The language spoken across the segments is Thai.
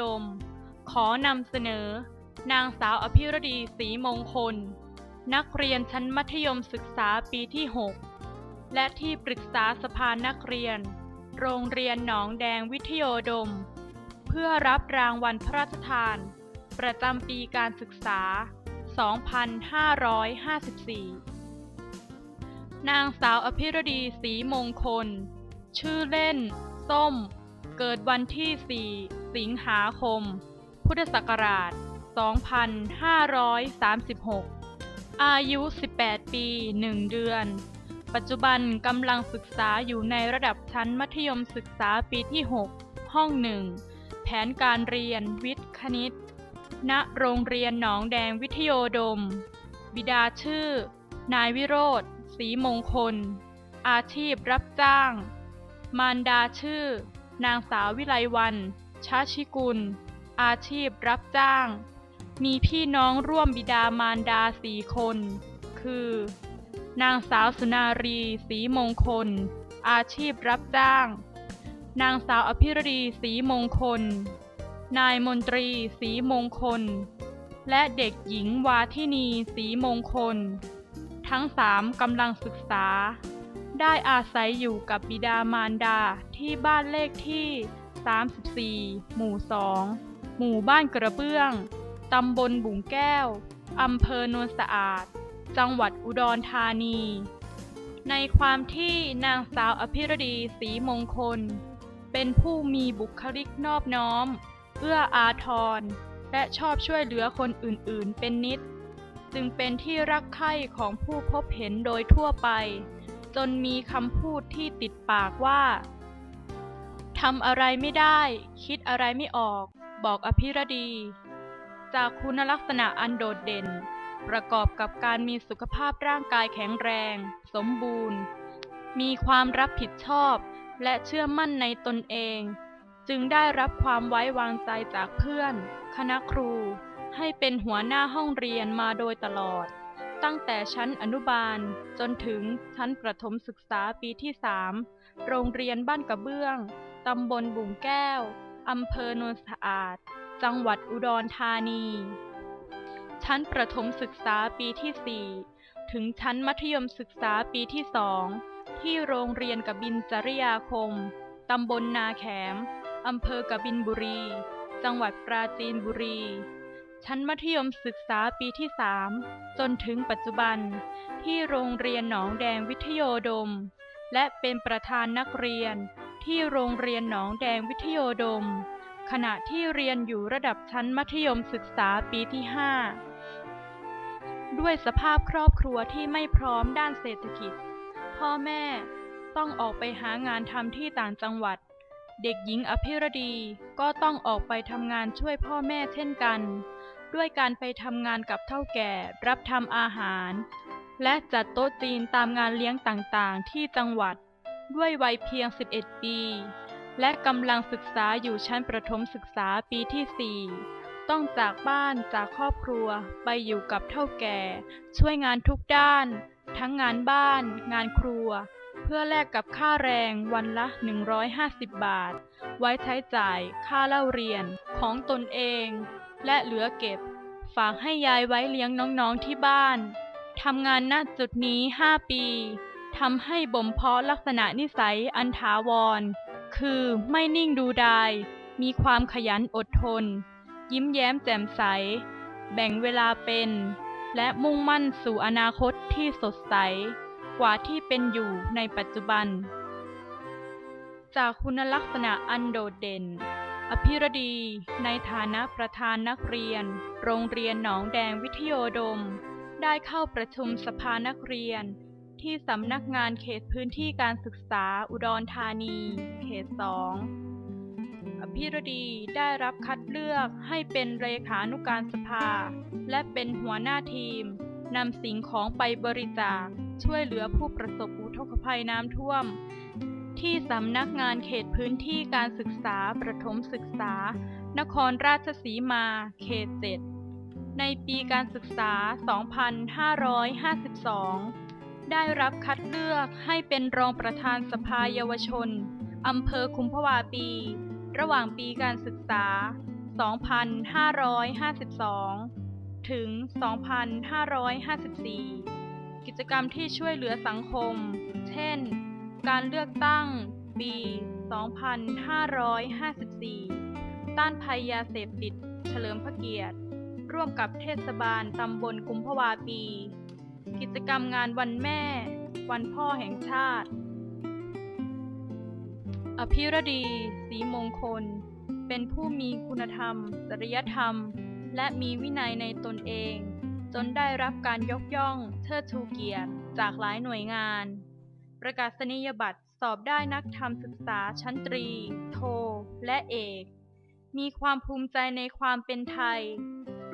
ดม ขอนำเสนอ นางสาวอภิรดีศรีมงคล นักเรียนชั้นมัธยมศึกษาปีที่ 6 และที่ปรึกษาสภานักเรียน โรงเรียนหนองแดงวิทโดม เพื่อรับรางวัลพระราชทาน ประจำปีการศึกษา 2554 นางสาวอภิรดีศรีมงคล ชื่อเล่น ส้ม เกิดวันที่ 4 สิงหาคม พุทธศักราช 2536 อายุ 18 ปี 1 เดือน ปัจจุบันกำลังศึกษาอยู่ในระดับชั้นมัธยมศึกษาปีที่ 6 ห้องหนึ่ง แผนการเรียนวิทย์คณิต ณ โรงเรียนหนองแดงวิทโยดม บิดาชื่อ นายวิโรธศรีมงคล อาชีพรับจ้าง มารดาชื่อ นางสาววิไลวันชาชิกุล อาชีพรับจ้าง มีพี่น้องร่วมบิดามารดาสี่คน คือ นางสาวสุนารีศรีมงคล อาชีพรับจ้าง นางสาวอภิรดีศรีมงคล นายมนตรีศรีมงคล และเด็กหญิงวาทินีศรีมงคล ทั้งสามกำลังศึกษา ได้อาศัยอยู่กับบิดามารดาที่บ้านเลขที่ 34 หมู่ 2 หมู่บ้านกระเบื้อง ตำบลบุ๋งแก้ว อำเภอโนนสะอาด จังหวัดอุดรธานี ในความที่นางสาวอภิรดีศรีมงคล เป็นผู้มีบุคลิกนอบน้อม เอื้ออาทร และชอบช่วยเหลือคนอื่นๆเป็นนิด จึงเป็นที่รักใคร่ของผู้พบเห็นโดยทั่วไป จนมีคำพูดที่ติดปากว่าทำอะไรไม่ได้ คิดอะไรไม่ออก บอกอภิรดี จากคุณลักษณะอันโดดเด่น ประกอบกับการมีสุขภาพร่างกายแข็งแรง สมบูรณ์ มีความรับผิดชอบ และเชื่อมั่นในตนเอง จึงได้รับความไว้วางใจจากเพื่อน คณะครู ให้เป็นหัวหน้าห้องเรียนมาโดยตลอด ตั้งแต่ชั้นอนุบาล จนถึงชั้นประถมศึกษาปีที่ 3 โรงเรียนบ้านกระเบื้อง ตำบลบุ่งแก้ว อำเภอโนนสะอาด จังหวัดอุดรธานี ชั้นประถมศึกษาปีที่ 4 ถึงชั้นมัธยมศึกษาปีที่ 2 ที่โรงเรียนกบินจริยาคม ตำบลนาแขม อำเภอกบินบุรี จังหวัดปราจีนบุรี ชั้นมัธยมศึกษาปีที่ 3 จนถึงปัจจุบัน ที่โรงเรียนหนองแดงวิทโยดม และเป็นประธานนักเรียน ที่โรงเรียนหนองแดงวิทโยดม ขณะที่เรียนอยู่ระดับชั้นมัธยมศึกษาปีที่ 5 ด้วยสภาพครอบครัวที่ไม่พร้อมด้านเศรษฐกิจ พ่อแม่ต้องออกไปหางานทำที่ต่างจังหวัดเด็กหญิงอภิรดีก็ต้องออกไปทำงานช่วยพ่อแม่เช่นกัน ด้วยการไปทำงานกับเท่าแก่ รับทำอาหาร และจัดโต๊ะจีนตามงานเลี้ยงต่างๆ ที่จังหวัด ด้วยวัยเพียง 11 ปี และกำลังศึกษาอยู่ชั้นประถมศึกษาปีที่ 4 ต้องจากบ้านจากครอบครัวไปอยู่กับเท่าแก่ ช่วยงานทุกด้าน ทั้งงานบ้าน งานครัวเพื่อแลกกับค่าแรงวันละ 150 บาท ไว้ใช้จ่ายค่าเล่าเรียนของตนเอง และเหลือเก็บ ฝากให้ยายไว้เลี้ยงน้องๆที่บ้านทำงานณจุดนี้5ปีทำให้บ่มเพาะลักษณะนิสัยอันถาวร คือไม่นิ่งดูดาย มีความขยันอดทน ยิ้มแย้มแจ่มใส แบ่งเวลาเป็น และมุ่งมั่นสู่อนาคตที่สดใส กว่าที่เป็นอยู่ในปัจจุบัน จากคุณลักษณะอันโดดเด่น อภิรดี ในฐานะประธานนักเรียน โรงเรียนหนองแดงวิทโยดม ได้เข้าประชุมสภานักเรียน ที่สำนักงานเขตพื้นที่การศึกษาอุดรธานี เขตสองอภิรดีได้รับคัดเลือกให้เป็นเลขานุการสภา และเป็นหัวหน้าทีมนำสิ่งของไปบริจาคช่วยเหลือผู้ประสบอุทกภัยน้ำท่วม ที่สำนักงานเขตพื้นที่การศึกษาประถมศึกษา นครราชสีมา เขตเจ็ดในปีการศึกษา 2552 ได้รับคัดเลือกให้เป็นรองประธานสภาเยาวชน อำเภอคุมภวาปี ระหว่างปีการศึกษา 2552 ถึง 2554 กิจกรรมที่ช่วยเหลือสังคม เช่น การเลือกตั้ง ปี 2554 ต้านภัยยาเสพติด เฉลิมพระเกียรติ ร่วมกับเทศบาลตำบลกุมภวาปี กิจกรรมงานวันแม่ วันพ่อแห่งชาติ อภิรดีศรีมงคล เป็นผู้มีคุณธรรม จริยธรรม และมีวินัยในตนเอง จนได้รับการยกย่องเทิดชูเกียรติจากหลายหน่วยงาน ประกาศนียบัตรสอบได้นักธรรมศึกษาชั้นตรี โท และเอก มีความภูมิใจในความเป็นไทย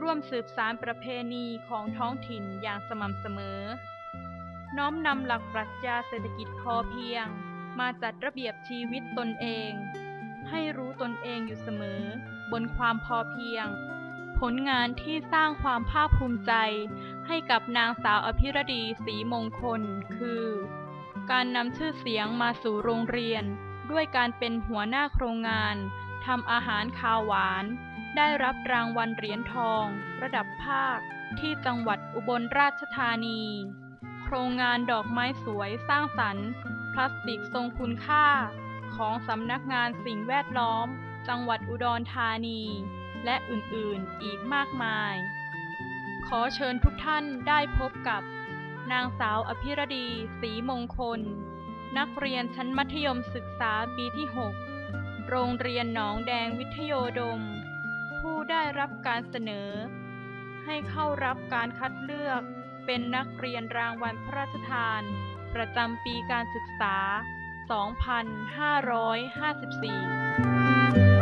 ร่วมสืบสารประเพณีของท้องถิ่นอย่างสม่ำเสมอ น้อมนำหลักปรัชญาเศรษฐกิจพอเพียง มาจัดระเบียบชีวิตตนเอง ให้รู้ตนเองอยู่เสมอ บนความพอเพียง ผลงานที่สร้างความภาคภูมิใจ ให้กับนางสาวอภิรดีศรีมงคล คือ การนำชื่อเสียงมาสู่โรงเรียน ด้วยการเป็นหัวหน้าโครงงานทำอาหารคาวหวาน ได้รับรางวัลเหรียญทอง ระดับภาค ที่จังหวัดอุบลราชธานี โครงงานดอกไม้สวยสร้างสรรค์ พลาสติกทรงคุณค่า ของสำนักงานสิ่งแวดล้อม จังหวัดอุดรธานี และอื่นๆอีกมากมาย ขอเชิญทุกท่านได้พบกับ นางสาวอภิรดีศรีมงคล นักเรียนชั้นมัธยมศึกษาปีที่ 6 โรงเรียนหนองแดงวิทโยดม ผู้ได้รับการเสนอ ให้เข้ารับการคัดเลือกเป็นนักเรียนรางวัลพระราชทาน ประจำปีการศึกษา 2554